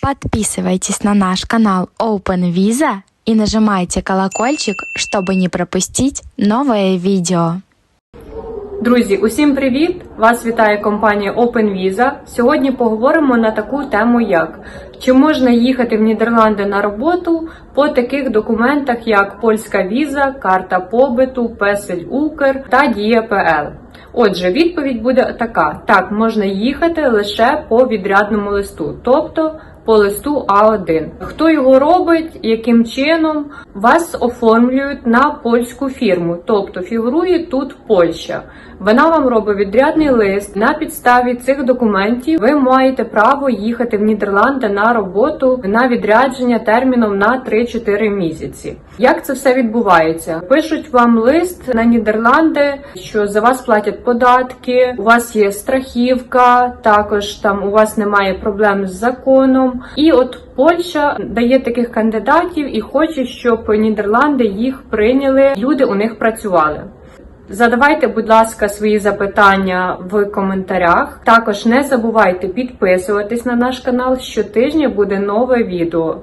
Подписывайтесь на наш канал Open Visa и нажимайте колокольчик, чтобы не пропустить новое видео. Друзі, усім привіт! Вас вітає компанія Open Visa. Сьогодні поговоримо на таку тему, як чи можна їхати в Нідерланди на роботу по таких документах, як польська віза, карта побиту, Песель Укр та Дія ПЛ. Отже, відповідь буде така: так, можна їхати лише по відрядному листу, тобто по листу А1. Хто його робить, яким чином вас оформлюють на польську фірму, тобто фігурує тут Польща. Вона вам робить відрядний лист. На підставі цих документів ви маєте право їхати в Нідерланди на роботу на відрядження терміном на 3-4 місяці. Як це все відбувається? Пишуть вам лист на Нідерланди, що за вас платять податки, у вас є страхівка, також там у вас немає проблем з законом. І от Польща дає таких кандидатів і хоче, щоб Нідерланди їх прийняли, люди у них працювали. Задавайте, будь ласка, свої запитання в коментарях. Також не забувайте підписуватись на наш канал. Щотижня буде нове відео.